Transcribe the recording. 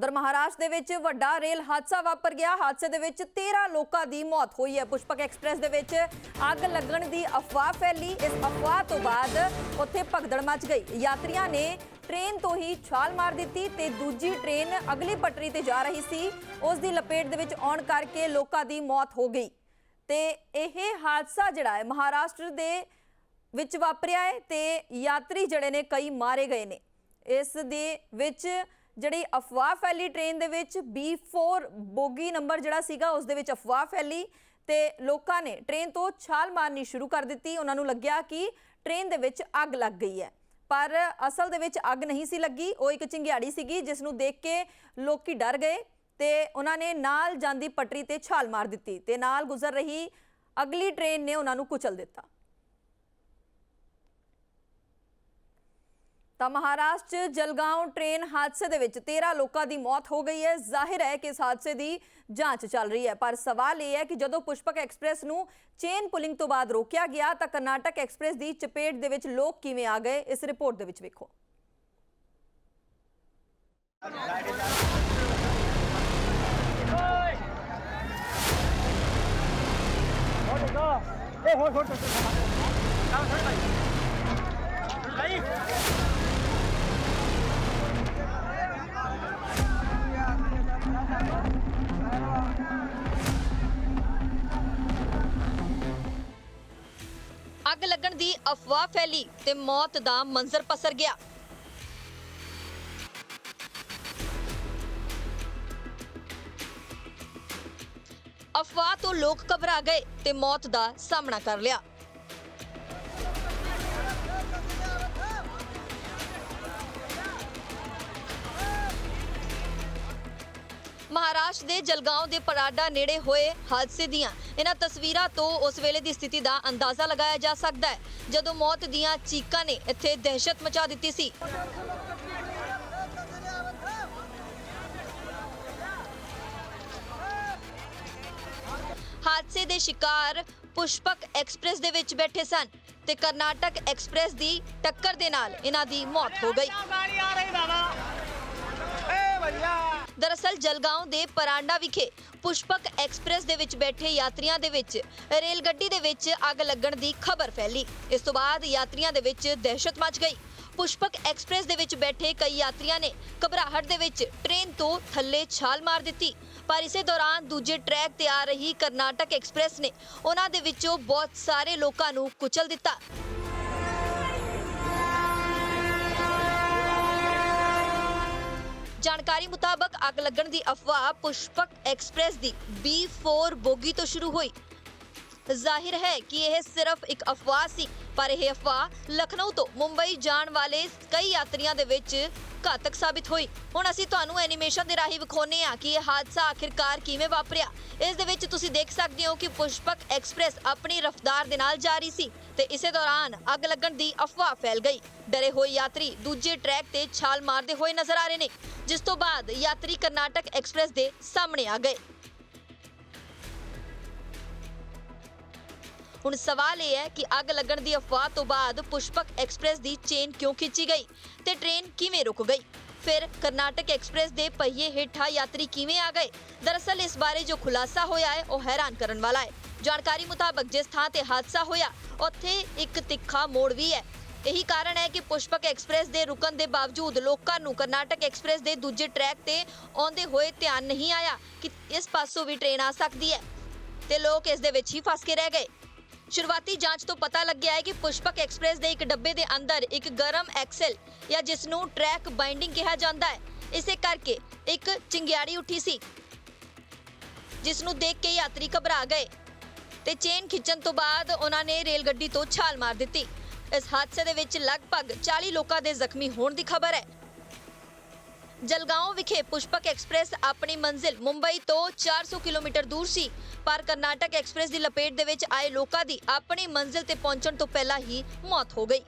ਉਧਰ ਮਹਾਰਾਸ਼ਟਰ ਦੇ ਵਿੱਚ ਵੱਡਾ ਰੇਲ ਹਾਦਸਾ ਵਾਪਰ ਗਿਆ। ਹਾਦਸੇ ਦੇ ਵਿੱਚ 13 ਲੋਕਾਂ ਦੀ ਮੌਤ ਹੋਈ ਹੈ। ਪੁਸ਼ਪਕ ਐਕਸਪ੍ਰੈਸ ਦੇ ਵਿੱਚ ਅੱਗ ਲੱਗਣ ਦੀ ਅਫਵਾਹ ਫੈਲੀ। ਇਸ ਅਫਵਾਹ ਤੋਂ ਬਾਅਦ ਉੱਥੇ ਭਗਦੜ ਮਚ ਗਈ। ਯਾਤਰੀਆਂ ਨੇ ਟ੍ਰੇਨ ਤੋਂ ਹੀ ਛਾਲ ਮਾਰ ਦਿੱਤੀ ਤੇ ਦੂਜੀ ਟ੍ਰੇਨ ਅਗਲੀ ਪਟਰੀ ਤੇ ਜਾ ਰਹੀ ਸੀ। ਉਸ ਦੀ ਲਪੇਟ ਦੇ ਵਿੱਚ ਆਉਣ ਕਰਕੇ ਲੋਕਾਂ ਦੀ ਮੌਤ ਹੋ ਗਈ। ਤੇ ਇਹ ਹਾਦਸਾ ਜਿਹੜਾ ਹੈ ਮਹਾਰਾਸ਼ਟਰ ਦੇ ਵਿੱਚ ਵਾਪਰਿਆ ਹੈ ਤੇ ਯਾਤਰੀ ਜਿਹੜੇ ਨੇ ਕਈ ਮਾਰੇ ਗਏ ਨੇ। ਇਸ ਦੇ ਵਿੱਚ ਜਿਹੜੀ ਅਫਵਾਹ ਫੈਲੀ ਟ੍ਰੇਨ ਦੇ ਵਿੱਚ B4 ਬੋਗੀ ਨੰਬਰ ਜਿਹੜਾ ਸੀਗਾ, ਉਸ ਦੇ ਵਿੱਚ ਅਫਵਾਹ ਫੈਲੀ ਤੇ ਲੋਕਾਂ ਨੇ ਟ੍ਰੇਨ ਤੋਂ ਛਾਲ ਮਾਰਨੀ ਸ਼ੁਰੂ ਕਰ ਦਿੱਤੀ। ਉਹਨਾਂ ਨੂੰ ਲੱਗਿਆ ਕਿ ਟ੍ਰੇਨ ਦੇ ਵਿੱਚ ਅੱਗ ਲੱਗ ਗਈ ਹੈ। ਪਰ ਅਸਲ ਦੇ ਵਿੱਚ ਅੱਗ ਨਹੀਂ ਸੀ ਲੱਗੀ। ਉਹ ਇੱਕ ਚਿੰਗਿਆੜੀ ਸੀਗੀ, ਜਿਸ ਨੂੰ ਦੇਖ ਕੇ ਲੋਕੀ ਡਰ ਗਏ ਤੇ ਉਹਨਾਂ ਨੇ ਨਾਲ ਜਾਂਦੀ ਪਟਰੀ ਤੇ ਛਾਲ ਮਾਰ ਦਿੱਤੀ ਤੇ ਨਾਲ ਗੁਜ਼ਰ ਰਹੀ ਅਗਲੀ ਟ੍ਰੇਨ ਨੇ ਉਹਨਾਂ ਨੂੰ ਕੁਚਲ ਦਿੱਤਾ। ਤਾਂ ਮਹਾਰਾਸ਼ਟਰ 'ਚ ਜਲਗਾਂਵ ਟ੍ਰੇਨ ਹਾਦਸੇ ਦੇ ਵਿੱਚ 13 ਲੋਕਾਂ ਦੀ ਮੌਤ ਹੋ ਗਈ ਹੈ ਜ਼ਾਹਿਰ ਹੈ ਕਿ ਇਸ ਹਾਦਸੇ ਦੀ ਜਾਂਚ ਚੱਲ ਰਹੀ ਹੈ ਪਰ ਸਵਾਲ ਇਹ ਹੈ ਕਿ ਜਦੋਂ ਪੁਸ਼ਪਕ ਐਕਸਪ੍ਰੈਸ ਨੂੰ ਚੇਨ ਪੁਲਿੰਗ ਤੋਂ ਬਾਅਦ ਰੋਕਿਆ ਗਿਆ ਤਾਂ ਕਰਨਾਟਕ ਐਕਸਪ੍ਰੈਸ ਦੀ ਚਪੇਟ ਦੇ ਵਿੱਚ ਲੋਕ ਕਿਵੇਂ ਆ ਗਏ ਇਸ ਰਿਪੋਰਟ ਦੇ ਵਿੱਚ ਵੇਖੋ ਅੱਗ ਲੱਗਣ ਦੀ ਅਫਵਾਹ ਫੈਲੀ ਤੇ ਮੌਤ ਦਾ ਮੰਜ਼ਰ ਪਸਰ ਗਿਆ। ਅਫਵਾਹ ਤੋਂ ਲੋਕ ਘਬਰਾ ਗਏ ਤੇ ਮੌਤ ਦਾ ਸਾਹਮਣਾ ਕਰ ਲਿਆ। ਮਹਾਰਾਸ਼ਟਰ ਦੇ ਜਲਗਾਂਵ ਦੇ ਪਰਾਡਾ ਨੇੜੇ ਹੋਏ ਹਾਦਸੇ ਦੀਆਂ ਇਹਨਾਂ ਤਸਵੀਰਾਂ ਤੋਂ ਉਸ ਵੇਲੇ ਦੀ ਸਥਿਤੀ ਦਾ ਅੰਦਾਜ਼ਾ ਲਗਾਇਆ ਜਾ ਸਕਦਾ ਹੈ। ਜਦੋਂ ਮੌਤ ਦੀਆਂ ਚੀਕਾਂ ਨੇ ਇੱਥੇ ਦਹਿਸ਼ਤ ਮਚਾ ਦਿੱਤੀ ਸੀ। ਹਾਦਸੇ ਦੇ ਸ਼ਿਕਾਰ ਪੁਸ਼ਪਕ ਐਕਸਪ੍ਰੈਸ ਦੇ ਵਿੱਚ ਬੈਠੇ ਸਨ ਤੇ ਕਰਨਾਟਕ ਐਕਸਪ੍ਰੈਸ ਦੀ ਟੱਕਰ ਦੇ ਨਾਲ ਇਹਨਾਂ ਦੀ ਮੌਤ ਹੋ ਗਈ। ਦਰਅਸਲ ਜਲਗਾਂਵ ਦੇ ਪਰਾਂਡਾ ਵਿਖੇ ਪੁਸ਼ਪਕ ਐਕਸਪ੍ਰੈਸ ਦੇ ਵਿੱਚ ਬੈਠੇ ਯਾਤਰੀਆਂ ਦੇ ਵਿੱਚ ਰੇਲ ਗੱਡੀ ਦੇ ਵਿੱਚ ਅੱਗ ਲੱਗਣ ਦੀ ਖਬਰ ਫੈਲੀ ਇਸ ਤੋਂ ਬਾਅਦ ਯਾਤਰੀਆਂ ਦੇ ਵਿੱਚ ਦਹਿਸ਼ਤ ਮਚ ਗਈ ਪੁਸ਼ਪਕ ਐਕਸਪ੍ਰੈਸ ਦੇ ਵਿੱਚ ਬੈਠੇ ਕਈ ਯਾਤਰੀਆਂ ਨੇ ਘਬਰਾਹਟ ਦੇ ਵਿੱਚ ਟ੍ਰੇਨ ਤੋਂ ਥੱਲੇ ਛਾਲ ਮਾਰ ਦਿੱਤੀ ਪਰ ਇਸੇ ਦੌਰਾਨ ਦੂਜੇ ਟਰੈਕ ਤੇ ਆ ਰਹੀ ਕਰਨਾਟਕ ਐਕਸਪ੍ਰੈਸ ਨੇ ਉਹਨਾਂ ਦੇ ਵਿੱਚੋਂ ਬਹੁਤ ਸਾਰੇ ਲੋਕਾਂ ਨੂੰ ਕੁਚਲ ਦਿੱਤਾ ਜਾਣਕਾਰੀ ਮੁਤਾਬਕ ਅੱਗ ਲੱਗਣ ਦੀ ਅਫਵਾਹ ਪੁਸ਼ਪਕ ਐਕਸਪ੍ਰੈਸ ਦੀ B4 ਬੋਗੀ ਤੋਂ ਸ਼ੁਰੂ ਹੋਈ। ਜ਼ਾਹਿਰ ਹੈ ਕਿ ਇਹ ਸਿਰਫ ਇੱਕ ਅਫਵਾਹ ਸੀ ਪਰ ਇਹ ਅਫਵਾਹ ਲਖਨਊ ਤੋਂ ਮੁੰਬਈ ਜਾਣ ਵਾਲੇ ਕਈ ਯਾਤਰੀਆਂ ਦੇ ਵਿੱਚ ਘਾਤਕ ਸਾਬਿਤ ਹੋਈ। ਹੁਣ ਅਸੀਂ ਤੁਹਾਨੂੰ ਐਨੀਮੇਸ਼ਨ ਦੇ ਰਾਹੀਂ ਵਿਖਾਉਨੇ ਆ ਕਿ ਇਹ ਹਾਦਸਾ ਆਖਿਰਕਾਰ ਕਿਵੇਂ ਵਾਪਰਿਆ। ਇਸ ਦੇ ਵਿੱਚ ਤੁਸੀਂ ਦੇਖ ਸਕਦੇ ਹੋ ਕਿ ਪੁਸ਼ਪਕ ਐਕਸਪ੍ਰੈਸ ਆਪਣੀ ਰਫ਼ਤਾਰ ਦੇ ਨਾਲ ਜਾ ਰਹੀ ਸੀ ਤੇ ਇਸੇ ਦੌਰਾਨ ਅੱਗ ਲੱਗਣ ਦੀ ਅਫਵਾਹ ਫੈਲ ਗਈ। ਡਰੇ ਹੋਏ ਯਾਤਰੀ ਦੂਜੇ ਟਰੈਕ ਤੇ ਛਾਲ ਮਾਰਦੇ ਹੋਏ ਨਜ਼ਰ ਆ ਰਹੇ ਨੇ, ਜਿਸ ਤੋਂ ਬਾਅਦ ਯਾਤਰੀ ਕਰਨਾਟਕ ਐਕਸਪ੍ਰੈਸ ਦੇ ਸਾਹਮਣੇ ਆ ਗਏ। ਹੁਣ ਸਵਾਲ ਇਹ ਹੈ ਕਿ ਅੱਗ ਲੱਗਣ ਦੀ ਅਫਵਾਹ ਤੋਂ ਬਾਅਦ ਪੁਸ਼ਪਕ ਐਕਸਪ੍ਰੈਸ ਦੀ ਚੇਨ ਕਿਉਂ ਖਿੱਚੀ ਗਈ ਤੇ ਟ੍ਰੇਨ ਕਿਵੇਂ ਰੁਕ ਗਈ? ਫਿਰ ਕਰਨਾਟਕ ਐਕਸਪ੍ਰੈਸ ਦੇ ਪਹੀਏ ਹੇਠਾਂ ਯਾਤਰੀ ਕਿਵੇਂ ਆ ਗਏ? ਦਰਅਸਲ ਇਸ ਬਾਰੇ ਜੋ ਖੁਲਾਸਾ ਹੋਇਆ ਹੈ, ਉਹ ਹੈਰਾਨ ਕਰਨ ਵਾਲਾ ਹੈ। ਜਾਣਕਾਰੀ ਮੁਤਾਬਕ ਜਿਸ ਥਾਂ ਤੇ ਹਾਦਸਾ ਹੋਇਆ, ਉੱਥੇ ਇੱਕ ਤਿੱਖਾ ਮੋੜ ਵੀ ਹੈ। ਇਹੀ ਕਾਰਨ ਹੈ ਕਿ ਪੁਸ਼ਪਕ ਐਕਸਪ੍ਰੈਸ ਦੇ ਰੁਕਣ ਦੇ ਬਾਵਜੂਦ ਲੋਕਾਂ ਨੂੰ ਕਰਨਾਟਕ ਐਕਸਪ੍ਰੈਸ ਦੇ ਦੂਜੇ ਟਰੈਕ ਤੇ ਆਉਂਦੇ ਹੋਏ ਧਿਆਨ ਨਹੀਂ ਆਇਆ ਕਿ ਇਸ ਪਾਸੋਂ ਵੀ ਟ੍ਰੇਨ ਆ ਸਕਦੀ ਹੈ ਤੇ ਲੋਕ ਇਸ ਦੇ ਵਿੱਚ ਹੀ ਫਸ ਕੇ ਰਹਿ ਗਏ। ਸ਼ੁਰੂਆਤੀ ਜਾਂਚ ਤੋਂ ਪਤਾ ਲੱਗਿਆ ਹੈ ਕਿ ਪੁਸ਼ਪਕ ਐਕਸਪ੍ਰੈਸ ਦੇ ਇੱਕ ਡੱਬੇ ਦੇ ਅੰਦਰ ਇੱਕ ਗਰਮ ਐਕਸਲ ਜਾਂ ਜਿਸ ਨੂੰ ਟਰੈਕ ਬਾਈਂਡਿੰਗ ਕਿਹਾ ਜਾਂਦਾ ਹੈ, ਇਸੇ ਕਰਕੇ ਇੱਕ ਚਿੰਗਿਆੜੀ ਉੱਠੀ ਸੀ, ਜਿਸ ਨੂੰ ਦੇਖ ਕੇ ਯਾਤਰੀ ਘਬਰਾ ਗਏ ਤੇ ਚੇਨ ਖਿੱਚਣ ਤੋਂ ਬਾਅਦ ਉਹਨਾਂ ਨੇ ਰੇਲ ਗੱਡੀ ਤੋਂ ਛਾਲ ਮਾਰ ਦਿੱਤੀ। ਇਸ ਹਾਦਸੇ ਦੇ ਵਿੱਚ ਲਗਭਗ 40 ਲੋਕਾਂ ਦੇ ਜ਼ਖਮੀ ਹੋਣ ਦੀ ਖਬਰ ਹੈ। ਜਲਗਾਂਵ ਵਿਖੇ ਪੁਸ਼ਪਕ ਐਕਸਪ੍ਰੈਸ ਆਪਣੀ ਮੰਜ਼ਿਲ ਮੁੰਬਈ ਤੋਂ 400 ਕਿਲੋਮੀਟਰ ਦੂਰ ਸੀ। ਪਰ ਕਰਨਾਟਕ ਐਕਸਪ੍ਰੈਸ ਦੀ ਲਪੇਟ ਦੇ ਵਿੱਚ ਆਏ ਲੋਕਾਂ ਦੀ ਆਪਣੀ ਮੰਜ਼ਿਲ ਤੇ ਪਹੁੰਚਣ ਤੋਂ ਪਹਿਲਾਂ ਹੀ ਮੌਤ ਹੋ ਗਈ।